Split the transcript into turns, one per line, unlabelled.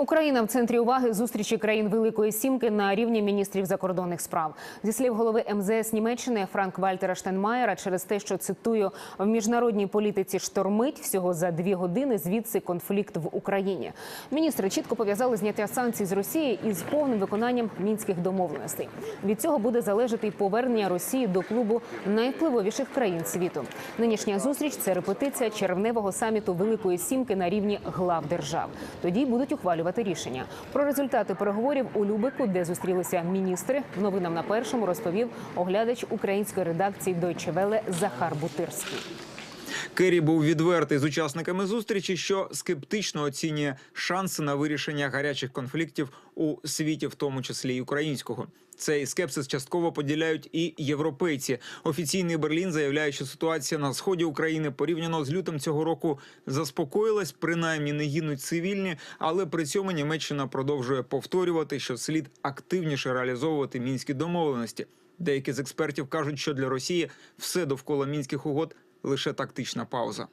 Україна в центрі уваги зустрічі країн Великої Сімки на рівні міністрів закордонних справ. Зі слів голови МЗС Німеччини Франк Вальтера Штенмаєра, через те, що цитую в міжнародній політиці штормить всього за дві години. Звідси конфлікт в Україні. Міністри чітко пов'язали зняття санкцій з Росії із повним виконанням мінських домовленостей. Від цього буде залежати й повернення Росії до клубу найвпливовіших країн світу. Нинішня зустріч це репетиція червневого саміту Великої Сімки на рівні глав держав. Тоді будуть ухвалювати рішення. Про результати переговорів у Любику, де зустрілися міністри, новинам на першому розповів оглядач української редакції Deutsche Welle Захар Бутирський.
Керрі був відвертий з учасниками зустрічі, що скептично оцінює шанси на вирішення гарячих конфліктів у світі, в тому числі й українського. Цей скепсис частково поділяють і європейці. Офіційний Берлін заявляє, що ситуація на сході України порівняно з лютим цього року заспокоїлась, принаймні не гинуть цивільні, але при цьому Німеччина продовжує повторювати, що слід активніше реалізовувати мінські домовленості. Деякі з експертів кажуть, що для Росії все довкола мінських угод лише тактична пауза.